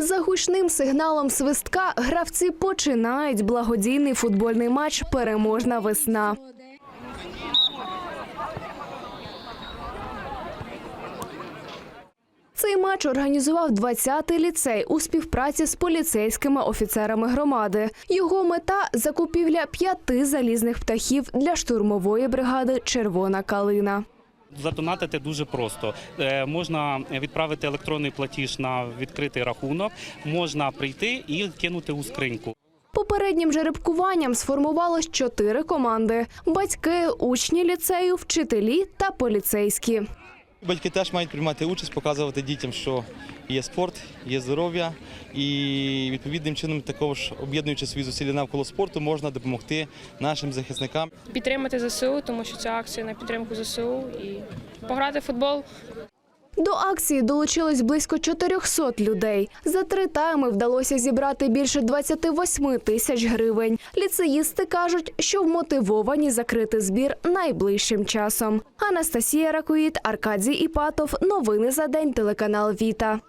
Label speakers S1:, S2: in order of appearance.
S1: За гучним сигналом свистка гравці починають благодійний футбольний матч Переможна весна. Цей матч організував 20-й ліцей у співпраці з поліцейськими офіцерами громади. Його мета закупівля п'яти залізних птахів для штурмової бригади Червона калина.
S2: Задонатити дуже просто. Е, Можна відправити електронний платіж на відкритий рахунок, можна прийти і кинути у скриньку.
S1: Попереднім жеребкуванням сформувалось чотири команди: батьки, учні ліцею, вчителі та поліцейські.
S3: Батьки теж мають приймати участь, показувати дітям, що є спорт, є здоров'я, і відповідним чином також об'єднуючи свої зусилля навколо спорту, можна допомогти нашим захисникам.
S4: підтримати ЗСУ, тому що ця акція на підтримку ЗСУ і пограти в футбол.
S1: До акції долучилось близько 400 людей. За три тайми вдалося зібрати більше 28 тисяч гривень. Ліцеїсти кажуть, що вмотивовані закрити збір найближчим часом. Анастасія Ракоїд, Аркадій Іпатов. Новини за день. Телеканал Віта.